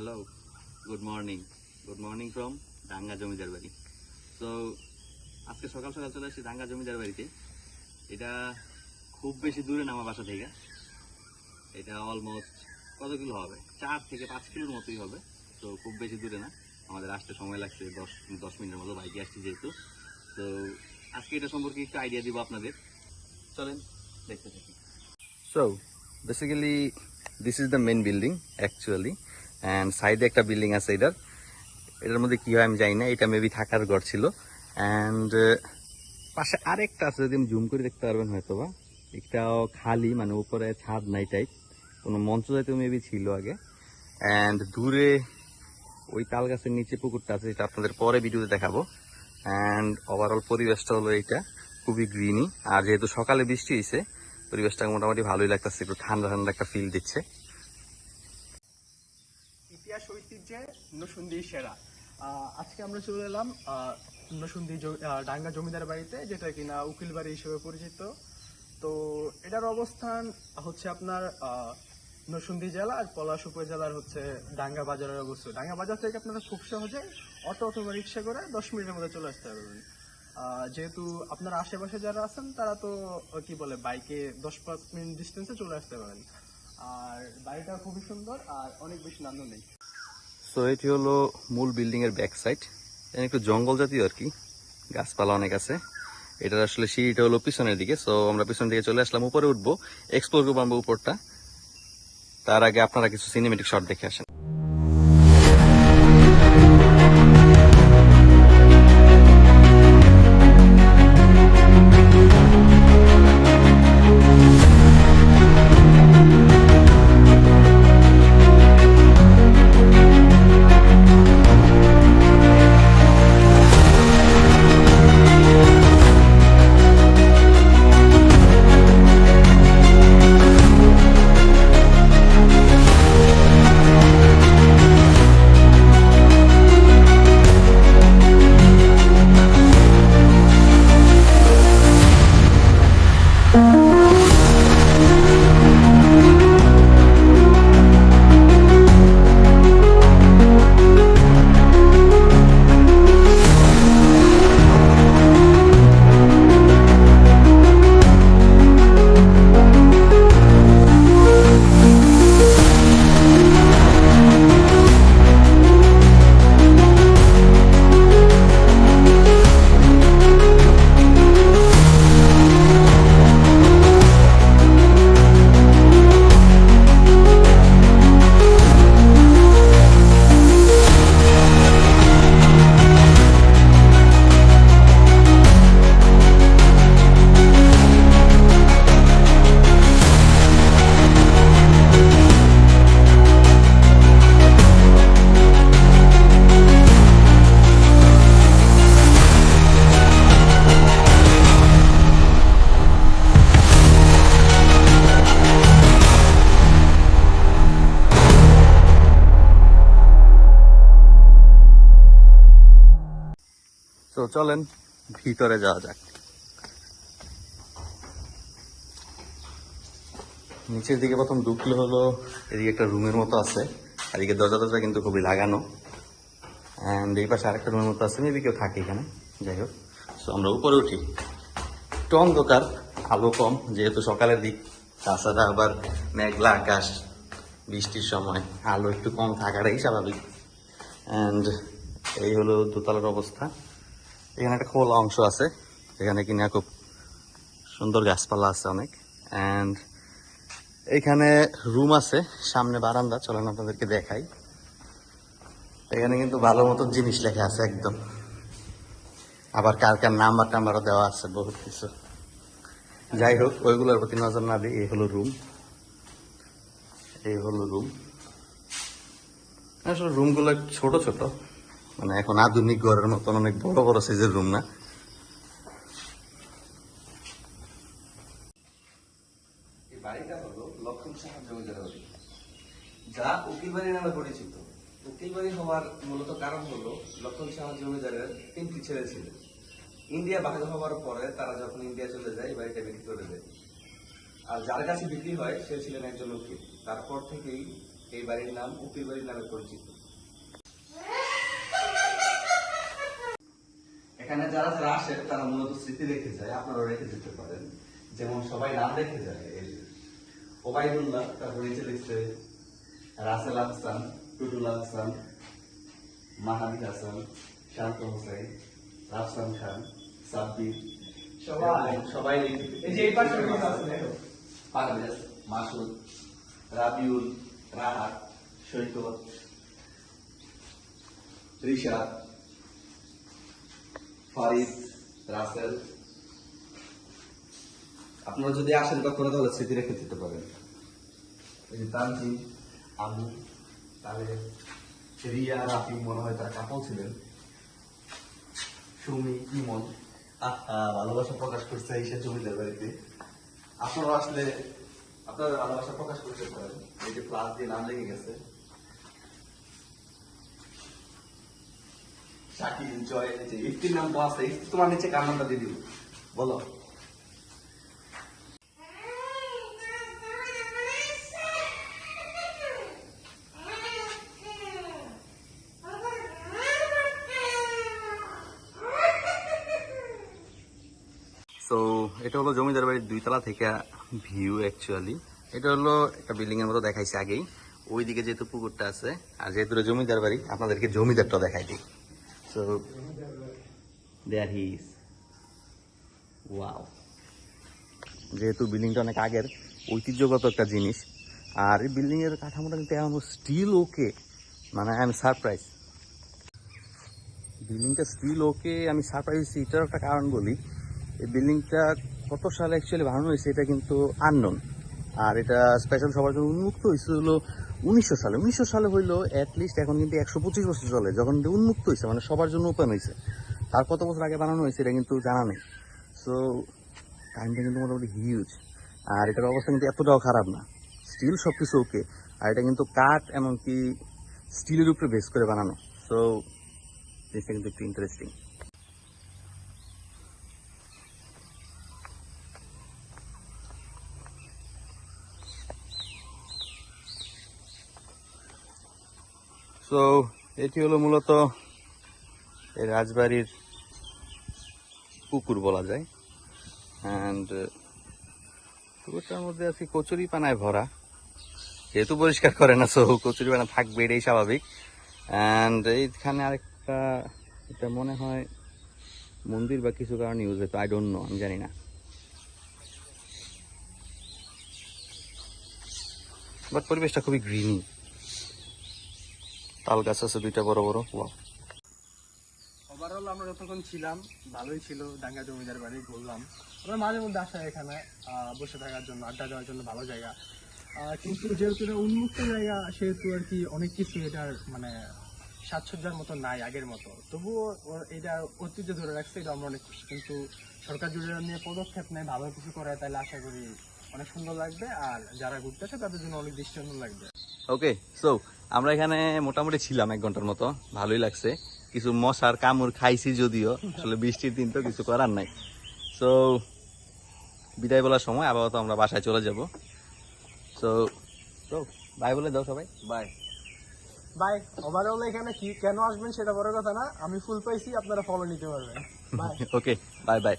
Hello good morning good morning from Danga জমিদার বাড়ি তো আজকে সকাল সকাল চলে আসছি ডাঙ্গা জমিদার বাড়িতে এটা খুব বেশি দূরে না আমার বাসা থেকে। এটা অলমোস্ট কত কিলো হবে? চার থেকে পাঁচ কিলোর মতোই হবে। তো খুব বেশি দূরে না। আমাদের আসতে সময় লাগছে দশ দশ মিনিটের মতো বাইকে আসছি যেহেতু। তো আজকে এটা সম্পর্কে একটু আইডিয়া দিব আপনাদের। চলেন, দেখতে থাকি। So basically this is the main building actually and সাইডে একটা বিল্ডিং আছে এটার। এটার মধ্যে কি হয় আমি জানি না, এটা মেবি থাকার ঘর ছিল। অ্যান্ড পাশে আরেকটা আছে, যদি আমি জুম করে দেখতে পারবেন হয়তো বা এটাও খালি মানে উপরে ছাদ নাই টাইপ কোনো মঞ্চ জাতীয় মেবি ছিল আগে। অ্যান্ড দূরে ওই তাল গাছের নিচে পুকুরটা আছে এটা আপনাদের পরে ভিডিওতে দেখাবো। অ্যান্ড ওভারঅল পরিবেশটা হলো এইটা, খুবই গ্রিনি আর যেহেতু সকালে বৃষ্টি হয়েছে পরিবেশটা মোটামুটি ভালোই লাগতেছে, একটু ঠান্ডা ঠান্ডা একটা ফিল দিচ্ছে। ঐতিহ্যে নসুন্দি সেরা। আজকে আমরা চলে এলাম নসুন্দি ডাঙ্গা জমিদার বাড়িতে, যেটা কিনা উকিল বাড়ি হিসেবে পরিচিত। তো এটার অবস্থান হচ্ছে আপনার নরসিংদী জেলা আর পলাশ উপজেলার হচ্ছে ডাঙ্গা বাজারের অবস্থা। ডাঙ্গা বাজার থেকে আপনারা খুব সহজে অটো অথবা রিক্সা করে দশ মিনিটের মধ্যে চলে আসতে পারবেন। যেহেতু আপনার আশেপাশে যারা আছেন, তারা তো কি বলে, বাইকে দশ পাঁচ মিনিট ডিস্টেন্সে চলে আসতে পারেন। আর বাড়িটা খুবই সুন্দর আর অনেক বেশি নান্দনিক। সো এটি হলো মূল বিল্ডিং এর ব্যাক সাইড এখানে একটু জঙ্গল জাতীয় আর কি। গাছপালা অনেক আছে। এটার আসলে সিঁড়িটা হলো পিছনের দিকে। সো আমরা পিছন দিকে চলে আসলাম। উপরে উঠবো। এক্সপ্লোর করব আমরা উপরটা। তার আগে আপনারা কিছু সিনেমেটিক শট দেখে আসেন। চলেন, ভিতরে যাওয়া যাক। নিচের দিকে প্রথম ঢুকলে হলো এদিকে একটা রুমের মতো আছে, আর এদিকে দরজা দরজা কিন্তু খুবই লাগানো। অ্যান্ড এই পাশে আরেকটা রুমের মতো আছে মেবি কেউ থাকে এখানে, যাই হোক। সো আমরা উপরে উঠি। একটু অন্ধকার, আলো কম, যেহেতু সকালের দিক, তাছাড়া আবার মেঘলা আকাশ, বৃষ্টির সময়, আলো একটু কম থাকাটাই স্বাভাবিক। অ্যান্ড এই হলো দোতলার অবস্থা। এখানে একটা খোলা অংশ আছে। এখানে কিনা খুব সুন্দর গাছপালা আছে অনেক। অ্যান্ড এখানে রুম আছে, সামনে বারান্দা। চলেন আপনাদেরকে দেখাই। এখানে কিন্তু ভালো মতো জিনিস লেখা আছে একদম। আবার কার কার নাম্বার টাম্বারও দেওয়া আছে, বহুত কিছু। যাই হোক, ওইগুলোর প্রতি নজর না দিই এই হলো রুম এই হলো রুম আসলে রুমগুলো ছোট ছোট। মানে এখন আধুনিক ঘরের মতন অনেক বড় বড় সাইজের রুম না। লক্ষণ যা উকিল বাড়ি নামে পরিচিত। উকিল বাড়ি হওয়ার মূলত কারণ লক্ষণ শাহ জমিদারের তিনটি ছেলে ছিল। ইন্ডিয়া ভাগ হওয়ার পরে তারা যখন ইন্ডিয়া চলে যায় বাড়িটা বিক্রি করে দেয়। আর যার কাছে বিক্রি হয়, সে ছিলেন একজন উকিল। তারপর থেকেই এই বাড়ির নাম উকিল বাড়ির নামে পরিচিত। এখানে যারা যারা আসে তারা মূলত স্মৃতি রেখে যায় আপনারাও রেখে যেতে পারেন যেমন সবাই নাম রেখে যায় ওবায়দুল্লাহ তারপর নিচে লিখছে রাসেল আহসান টুটুল আহসান মাহাদি হাসান শান্ত হোসেন রাফসান খান সাব্বির সবাই। সবাই এই যে এই পাশে। পারভেজ মাসুদ রাবিউল রাহাত সৈকত রিশাদ ফারিদ, রাসেল। আপনারা যদি আসেন কখনো, তাহলে স্মৃতি রেখে দিতে পারেন। আবু তাহলে রিয়া, রাফি, মনে হয় তারা কাপল ছিলেন। সুমি, ইমন আহা ভালোবাসা প্রকাশ করছে এই সে জমিদার বাড়িতে। আপনারা আসলে আপনারা ভালোবাসা প্রকাশ করতে পারেন। এই যে প্লাস দিয়ে নাম লেগে গেছে। শাকিল জয় ইফতির নাম তো তোমার নিচে কার নামটা দিয়ে দিব? বলো। এটা হলো জমিদার বাড়ির দুইতলা থেকে ভিউ অ্যাকচুয়ালি এটা হলো একটা বিল্ডিং এর মতো দেখাইছে আগেই। ওইদিকে যেহেতু পুকুরটা আছে, আর যেহেতু জমিদার বাড়ি, আপনাদেরকে জমিদারটা দেখাই দিই। So there he is wow যেহেতু বিল্ডিংটা অনেক আগের, ঐতিহ্যগত একটা জিনিস, আর এই বিল্ডিং এর কাঠামোটা কিন্তু এমন স্টিল ওকে মানে আই এম সারপ্রাইজ বিল্ডিংটা স্টিল ওকে আমি সারপ্রাইজ হয়েছি এটার একটা কারণ বলি। এই বিল্ডিংটা কত সালে অ্যাকচুয়ালি বানানো হয়েছে, এটা কিন্তু আননোন আর এটা স্পেশাল সবার জন্য উন্মুক্ত হয়েছে হলো উনিশশো সালে উনিশশো সালে হইল অ্যাটলিস্ট এখন কিন্তু একশো পঁচিশ বছর চলে, যখন উন্মুক্ত হয়েছে মানে সবার জন্য ওপেন হয়েছে তার কত বছর আগে বানানো হয়েছে এটা কিন্তু জানা নেই। সো টাইমটা কিন্তু মোটামুটি হিউজ আর এটার অবস্থা কিন্তু এতটাও খারাপ না। স্টিল সব কিছু ওকে আর এটা কিন্তু কাঠ এমনকি স্টিলের উপরে বেস করে বানানো। সো জিনিসটা কিন্তু একটু ইন্টারেস্টিং সো এটি হলো মূলত এই রাজবাড়ির পুকুর বলা যায়। অ্যান্ড পুকুরটার মধ্যে আছে কচুরি পানায় ভরা। যেহেতু পরিষ্কার করে না সো কচুরি পানা থাকবে, এটাই স্বাভাবিক। অ্যান্ড এইখানে আরেকটা, এটা মনে হয় মন্দির বা কিছু কারণে ইউজ হতো আই ডোন্ট নো আমি জানি না। বাট পরিবেশটা খুবই গ্রিনি তাল গাছ আছে দুইটা বড় বড়। ওয়াও ওভারঅল আমরা যতক্ষণ ছিলাম ভালোই ছিল ডাঙ্গা জমিদার বাড়ি ঘুরলাম। আমরা মাঝে মধ্যে আসা এখানে বসে থাকার জন্য আড্ডা দেওয়ার জন্য ভালো জায়গা। কিন্তু যেহেতু এটা উন্মুক্ত জায়গা সেহেতু আর কি অনেক কিছু এটার মানে সাজসজ্জার মতো নাই আগের মতো। তবুও এটা ঐতিহ্য ধরে রাখছে এটা আমরা অনেক খুশি। কিন্তু সরকার যদি নিয়ে পদক্ষেপ নেয় ভালো কিছু করে তাহলে আশা করি অনেক সুন্দর লাগবে। আর যারা ঘুরতে আসে তাদের জন্য অনেক দৃষ্টান্ত লাগবে। ওকে সো আমরা এখানে মোটামুটি ছিলাম এক ঘণ্টার মতো ভালোই লাগছে। কিছু মশার কামড় খাইছি যদিও আসলে বৃষ্টির দিন তো কিছু করার নাই। সো বিদায় বলার সময় আপাতত আমরা বাসায় চলে যাব। সো তো বাই বলে দাও সবাই। বাই বাই ওভারঅল এখানে কি কেন আসবেন সেটা বড় কথা না। আমি ফুল পাইছি আপনারা ফলো নিতে পারবেন। Bye okay bye bye